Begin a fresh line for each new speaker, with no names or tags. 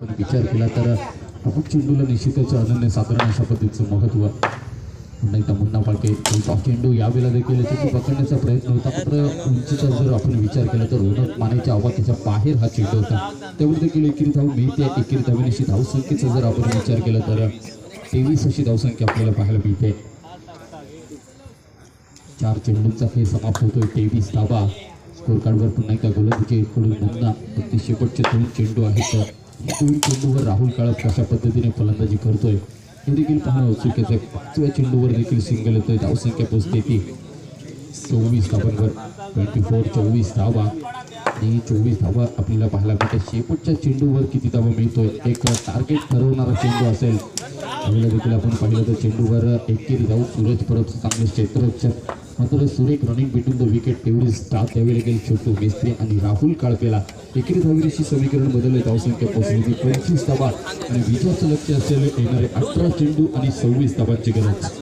विचार केला तर चेंडूला निश्चितच अनन्य साधारण अशा पद्धतीचं महत्त्व पुन्हा एकदा मुन्ना पाळके चेंडू यावेळेला देखील चेंडू पकडण्याचा प्रयत्न होता. मात्र उंचीचा जर आपण विचार केला तर रोनक मानेच्या आवाक्याच्या बाहेर हा चेंडू होता. त्यामुळे देखील एकेरी धाव मिळते एकेरी धावेनिशी धावसंख्येचा जर आपण विचार केला तर तेवीस अशी धावसंख्या आपल्याला पाहायला मिळते. चार चेंडूंचा खेळ समाप्त होतोय. तेवीस धावा. स्कोर कार्डवर पुन्हा एकदा गोलंदाजीकडून मुन्ना शेवटचे दोन चेंडू आहेत. चेंडूवर राहुल काळप कशा पद्धतीने फलंदाजी करतोय हे देखील पाहणं चुकीचं आहे. पाचव्या चेंडूवर देखील सिंगल येतोय धावसंख्या पोचते ती चोवीस धावांवर ट्वेंटी फोर चोवीस धावा. आणि चोवीस धावा आपल्याला पाहायला मिळते शेवटच्या चेंडूवर किती धावा मिळतोय एक टार्गेट ठरवणारा चेंडू असेल. त्यावेळेला देखील आपण पाहिलं तर चेंडूवर एकेरी धाव सूरज परब चांगले क्षेत्ररक्षक मात्र सुरेख रनिंग बिटून द विकेट तेवढीच स्टार त्यावेळी देखील छोटू मेस्त्री आणि राहुल काळपेला एकेरी धावीशी समीकरण बदलले. धावसंख्या पोहोचली ती पंचवीस धावा आणि विजयाचं लक्ष असलेले येणारे अठरा चेंडू आणि सव्वीस धावांची गरज.